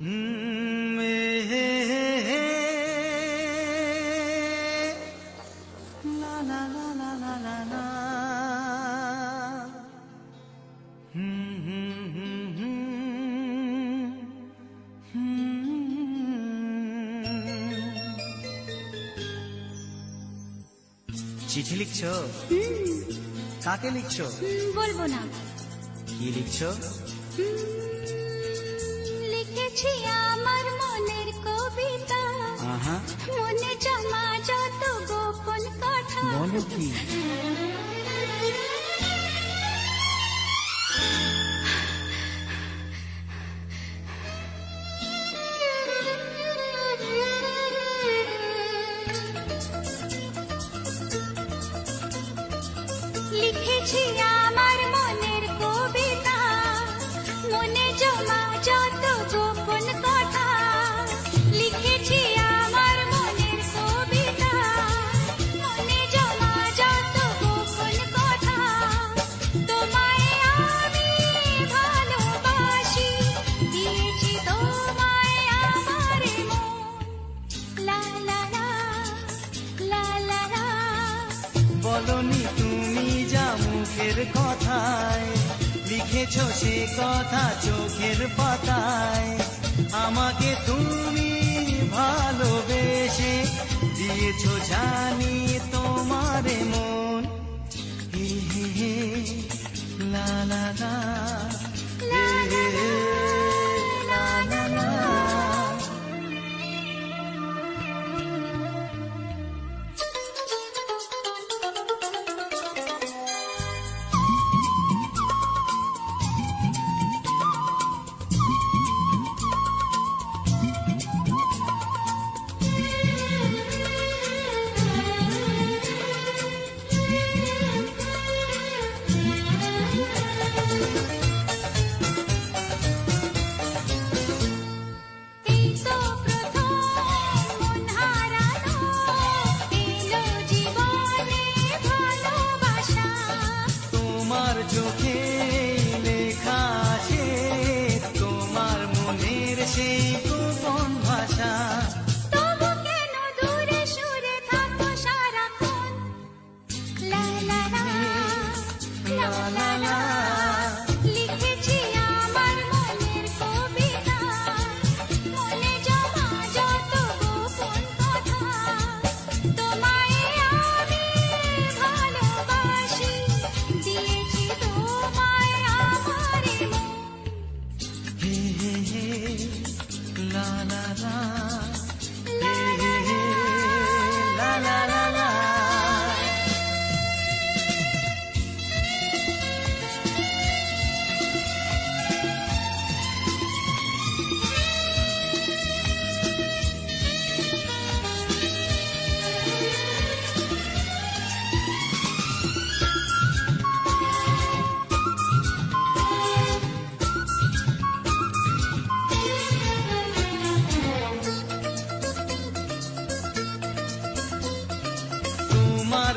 চিঠি লিখছো? কাকে লিখছো? বলব না। কি লিখছো? লিখেছি আমার মনের কবিতা। মনে জমা যত গোপন কথা। লিখেছি আমার মনের কবিতা। মনে জমা বলনি তুমি যা মুখের কথায়। লিখেছ সে কথা চোখের পাতায়। আমাকে তুমি ভালোবেসে দিয়েছ জানি তোমার মন। হে হে লা লা লা।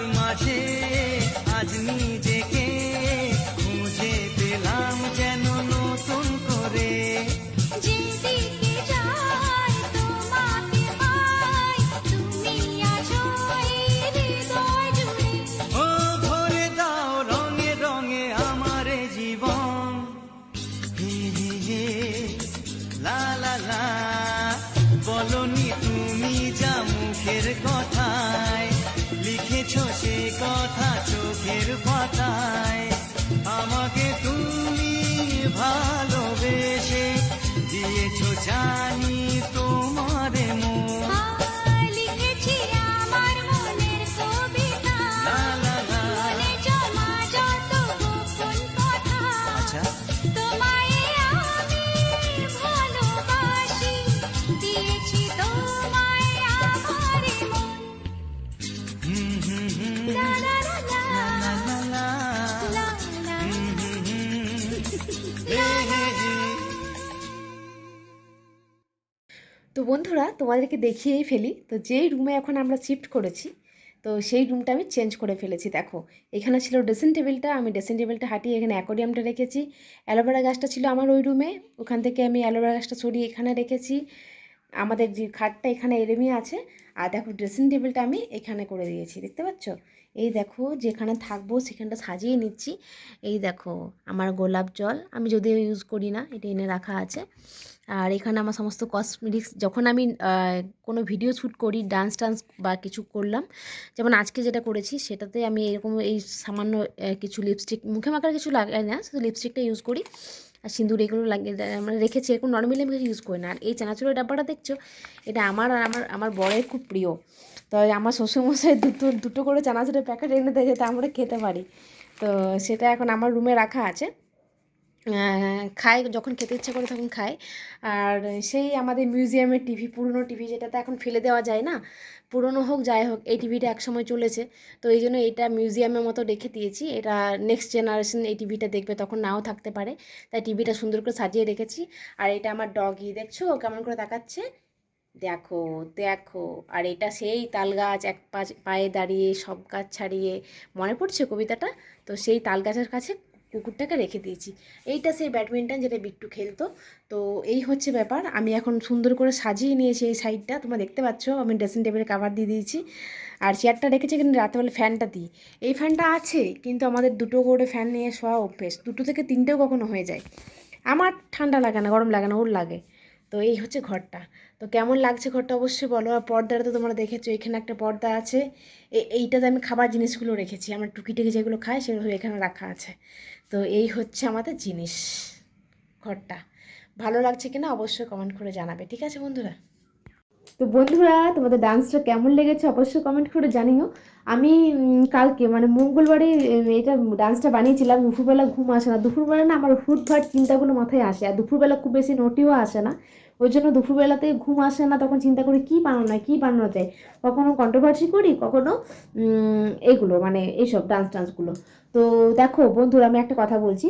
So much. ভালোবেসে দিয়েছ জানি বন্ধুরা, তোমাদেরকে দেখিয়েই ফেলি। তো যেই রুমে এখন আমরা শিফট করেছি, তো সেই রুমটা আমি চেঞ্জ করে ফেলেছি, দেখো। এখানে ছিল ড্রেসিং টেবিলটা আমি ড্রেসিং টেবিলটা হাঁটিয়ে এখানে অ্যাকোরিয়ামটা রেখেছি। অ্যালোভেরা গাছটা ছিল আমার ওই রুমে ওখান থেকে আমি অ্যালোভেরা গাছটা সরিয়ে এখানে রেখেছি। আমাদের যে খাটটা এখানে এরমি আছে। আর দেখো ড্রেসিং টেবিলটা আমি এখানে করে দিয়েছি, দেখতে পাচ্ছ? এই দেখো যেখানে থাকব সেখানটা সাজিয়ে নিচ্ছি। এই দেখো আমার গোলাপ জল। আমি যদিও ইউজ করি না, এটা এনে রাখা আছে। আর এখানে আমার সমস্ত কসমেটিক্স যখন আমি কোনো ভিডিও শ্যুট করি ডান্স টান্স বা কিছু করলাম, যেমন আজকে যেটা করেছি, সেটাতে আমি এরকম এই সামান্য কিছু লিপস্টিক মুখে মাখার কিছু লাগাই না, শুধু লিপস্টিকটা ইউজ করি। আর সিঁদুর এগুলো লাগিয়ে আমরা রেখেছি, এরকম নর্মালি আমি কিছু ইউজ করি না। আর এই চানাচুরের ডাব্বাটা দেখছ, এটা আমার আর আমার আমার বরের খুব প্রিয়। তো আমার শ্বশুরমশাই দুটো দুটো করে চানাচুরের প্যাকেট এনে দেয় যাতে আমরা খেতে পারি। তো সেটা এখন আমার রুমে রাখা আছে। খায়, যখন খেতে ইচ্ছা করে তখন খায়। আর সেই আমাদের মিউজিয়ামের টিভি পুরনো টিভি যেটাতে এখন ফেলে দেওয়া যায় না, পুরনো হোক, যাই হোক, এই টিভিটা একসময় চলেছে। তো এই জন্য এটা মিউজিয়ামের মতো রেখে দিয়েছি। এটা নেক্সট জেনারেশন এই টিভিটা দেখবে, তখন নাও থাকতে পারে। তাই টিভিটা সুন্দর করে সাজিয়ে রেখেছি। আর এটা আমার ডগি দেখছ? কেমন করে তাকাচ্ছে? দেখো দেখো। আর এটা সেই তাল গাছ এক পায়ে দাঁড়িয়ে সব গাছ ছাড়িয়ে, মনে পড়ছে কবিতাটা? তো সেই তাল গাছের কাছে কুকুরটাকে রেখে দিয়েছি। এইটা সেই ব্যাডমিন্টন যেটা বিট্টু খেলতো। তো এই হচ্ছে ব্যাপার। আমি এখন সুন্দর করে সাজিয়ে নিয়েছি এই সাইডটা। তোমরা দেখতে পাচ্ছ, আমি ড্রেসিং টেবিলে কাভার দিয়ে দিয়েছি। আর চেয়ারটা রেখেছি কিন্তু রাতেবেলা ফ্যানটা দিই এই ফ্যানটা আছে, কিন্তু আমাদের দুটো করে ফ্যান নিয়ে শোয়া অভ্যেস। দুটো থেকে তিনটেও কখনো হয়ে যায়। আমার ঠান্ডা লাগে না, গরম লাগে না, ওর লাগে। তো এই হচ্ছে ঘরটা। তো কেমন লাগছে ঘরটা অবশ্যই বলো। আর পর্দাটা তো তোমরা দেখেছ, এখানে একটা পর্দা আছে। এইটাতে আমি খাবার জিনিসগুলো রেখেছি। আমার টুকি টুকি যেগুলো খাই সেগুলো এখানে রাখা আছে। তো এই হচ্ছে আমাদের জিনিস, ঘরটা। ভালো লাগছে কিনা অবশ্যই কমেন্ট করে জানাবে, ঠিক আছে বন্ধুরা? তো বন্ধুরা, তোমাদের ডান্সটা কেমন লেগেছে অবশ্যই কমেন্ট করে জানিও। আমি কালকে মানে মঙ্গলবারে এটা ডান্সটা বানিয়েছিলাম। দুপুরবেলা ঘুম আসে না। দুপুরবেলা না আমার হুটভাট চিন্তাগুলো মাথায় আসে। আর দুপুরবেলা খুব বেশি নোটিও আসে না। ওই জন্য দুপুরবেলাতে ঘুম আসে না, তখন চিন্তা করি কী বানানো না কী বানানো যায়। কখনো কন্ট্রোভার্সি করি, কখনো এগুলো মানে এইসব ডান্স টান্সগুলো তো দেখো বন্ধুরা, আমি একটা কথা বলছি।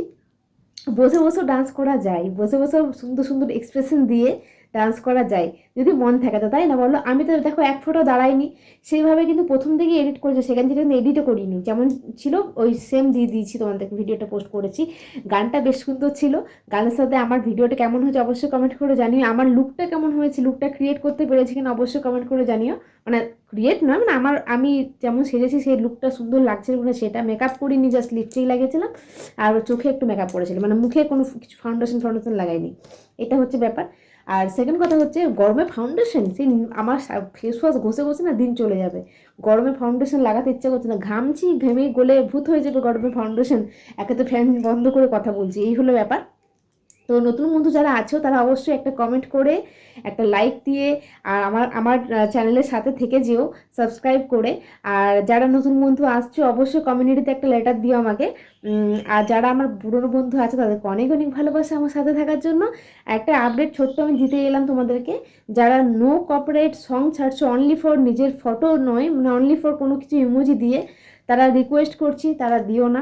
বসে বসে ডান্স করা যায়, বসে বসে সুন্দর সুন্দর এক্সপ্রেশন দিয়ে ডান্স করা যায়, যদি মন থাকে। তো তাই না বলো? আমি তো দেখো এক ফোঁটা দাঁড়াইনি। সেইভাবে কিন্তু প্রথম থেকে এডিট করেছে, সেখান থেকে কিন্তু এডিটও করিনি। যেমন ছিল, ওই সেম দিয়ে দিয়েছি তোমাদেরকে ভিডিওটা পোস্ট করেছি। গানটা বেশ সুন্দর ছিল। গানের সাথে আমার ভিডিওটা কেমন হয়েছে অবশ্যই কমেন্ট করে জানিও। আমার লুকটা কেমন হয়েছে লুকটা ক্রিয়েট করতে পেরেছি কিনা অবশ্যই কমেন্ট করে জানিও। মানে ক্রিয়েট নয় মানে আমার, আমি যেমন সেজেছি, সেই লুকটা সুন্দর লাগছে বলে সেটা মেকআপ করিনি জাস্ট লিপস্টিক লাগিয়েছিলাম। আর চোখে একটু মেকআপ করেছিলাম মানে মুখে কোনো কিছু ফাউন্ডেশন ফাউন্ডেশন লাগাইনি। এটা হচ্ছে ব্যাপার। আর সেকেন্ড কথা হচ্ছে, গরমে ফাউন্ডেশন সেই আমার ফেস ওয়াশ ঘষে ঘষে না দিন চলে যাবে। গরমে ফাউন্ডেশন লাগাতে ইচ্ছা করছে না, ঘামছি ঘেমে গলে ভূত হয়ে যাবে গরমে ফাউন্ডেশন একে তো ফ্যান বন্ধ করে কথা বলছি, এই হলো ব্যাপার। তো নতুন বন্ধু যারা আছো, তারা অবশ্যই একটা কমেন্ট করে, একটা লাইক দিয়ে, আর আমার আমার চ্যানেলের সাথে থেকে যেও সাবস্ক্রাইব করে। আর যারা নতুন বন্ধু আসছো, অবশ্যই কমিউনিটিতে একটা লেটার দিও আমাকে। আর যারা আমার পুরনো বন্ধু আছে, তাদেরকে অনেক অনেক ভালোবাসা আমার সাথে থাকার জন্য। একটা আপডেট ছোট্ট আমি দিতে এলাম তোমাদেরকে। যারা নো কপারেট সং ছাড়ছো অনলি ফর নিজের ফটো নয় মানে অনলি ফর কোনো কিছু ইমোজি দিয়ে, তারা রিকোয়েস্ট করছি, তারা দিও না।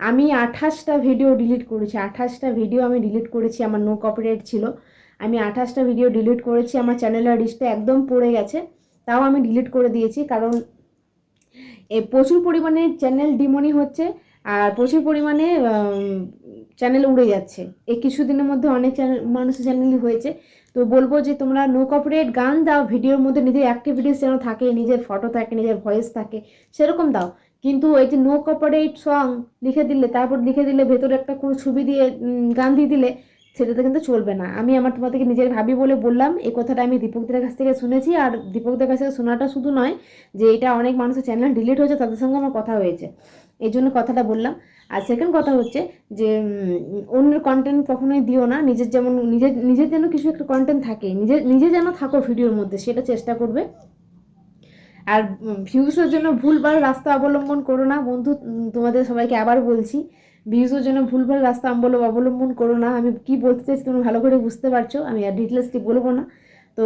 আমি আঠাশটা ভিডিও ডিলিট করেছি। আঠাশটা ভিডিও আমি ডিলিট করেছি, আমার নো কপিরাইট ছিল। আমি আঠাশটা ভিডিও ডিলিট করেছি, আমার চ্যানেলের রিচটা একদম পড়ে গেছে। তাও আমি ডিলিট করে দিয়েছি, কারণ এ প্রচুর পরিমাণে চ্যানেল ডিমনি হচ্ছে, আর প্রচুর পরিমাণে চ্যানেল উড়ে যাচ্ছে। এই কিছুদিনের মধ্যে অনেক চ্যানেল মানুষের চ্যানেলই হয়েছে। তো বলব যে, তোমরা নো কপিরাইট গান দাও ভিডিওর মধ্যে নিজের অ্যাক্টিভিটিস যেন থাকে, নিজের ফটো থাকে, নিজের ভয়েস থাকে, সেরকম দাও। কিন্তু এই যে নো কপারেট সং লিখে দিলে, তারপর লিখে দিলে ভেতরে একটা কোনো ছবি দিয়ে গান দিয়ে দিলে, সেটাতে কিন্তু চলবে না। আমি আমার তোমাদেরকে নিজের ভাবি বলে বললাম, এই কথাটা আমি দীপকদের কাছ থেকে শুনেছি, আর দীপকদের কাছ থেকে শোনাটা শুধু নয় যে এটা অনেক মানুষের চ্যানেল ডিলিট হয়েছে, তাদের সঙ্গে আমার কথা হয়েছে। এই জন্য কথাটা বললাম। আর সেকেন্ড কথা হচ্ছে যে অন্যের কন্টেন্ট কখনোই দিও না। নিজের যেমন, নিজের নিজের যেন কিছু একটা কন্টেন্ট থাকে নিজের নিজে যেন থাকো ভিডিওর মধ্যে, সেটা চেষ্টা করবে। আর ভিউসের জন্য ভুলভাল রাস্তা অবলম্বন করো না। বন্ধু তোমাদের সবাইকে আবার বলছি ভিউসের জন্য ভুলভাল রাস্তা অবলম্বন করো না। আমি কি বলতে চাইছি তুমি ভালো করে বুঝতে পারছ, আমি আর ডিটেলসটি বলব না। তো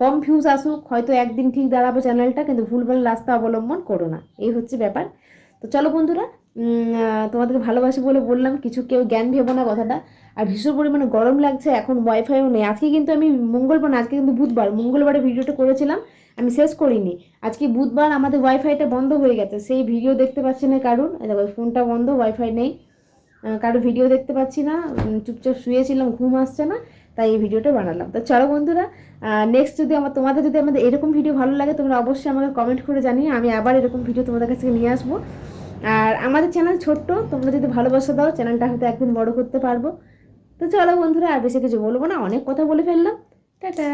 কম ভিউজ আসুক, হয়তো একদিন ঠিক দাঁড়াবে চ্যানেলটা কিন্তু ভুলভাল রাস্তা অবলম্বন করো না। এই হচ্ছে ব্যাপার। তো চলো বন্ধুরা তোমাদেরকে ভালোবাসি বলে বললাম, কিছু কেউ জ্ঞান ভেবো না কথাটা। আর ভীষণ পরিমাণে গরম লাগছে, এখন ওয়াইফাইও নেই। আজকে কিন্তু আমি মঙ্গলবার না, আজকে কিন্তু বুধবার। মঙ্গলবারে ভিডিওটা করেছিলাম, আমি শেষ করিনি। আজকে বুধবার আমাদের ওয়াইফাইটা বন্ধ হয়ে গেছে। সেই ভিডিও দেখতে পাচ্ছি না কারণ দেখো ফোনটা বন্ধ ওয়াইফাই নেই। কারও ভিডিও দেখতে পাচ্ছি না। চুপচাপ শুয়েছিলাম, ঘুম আসছে না, তাই এই ভিডিওটা বানালাম। তো চলো বন্ধুরা নেক্সট যদি আমার তোমাদের যদি আমাদের এরকম ভিডিও ভালো লাগে, তোমরা অবশ্যই আমাকে কমেন্ট করে জানিয়ে আমি আবার এরকম ভিডিও তোমাদের কাছে নিয়ে আসব। আর আমাদের চ্যানেল ছোট্ট, তোমরা যদি ভালোবাসা দাও, চ্যানেলটা হয়তো একদিন বড় করতে পারব। তো চলো বন্ধুরা, আর বেশি কিছু বলব না, অনেক কথা বলে ফেললাম। টাটা!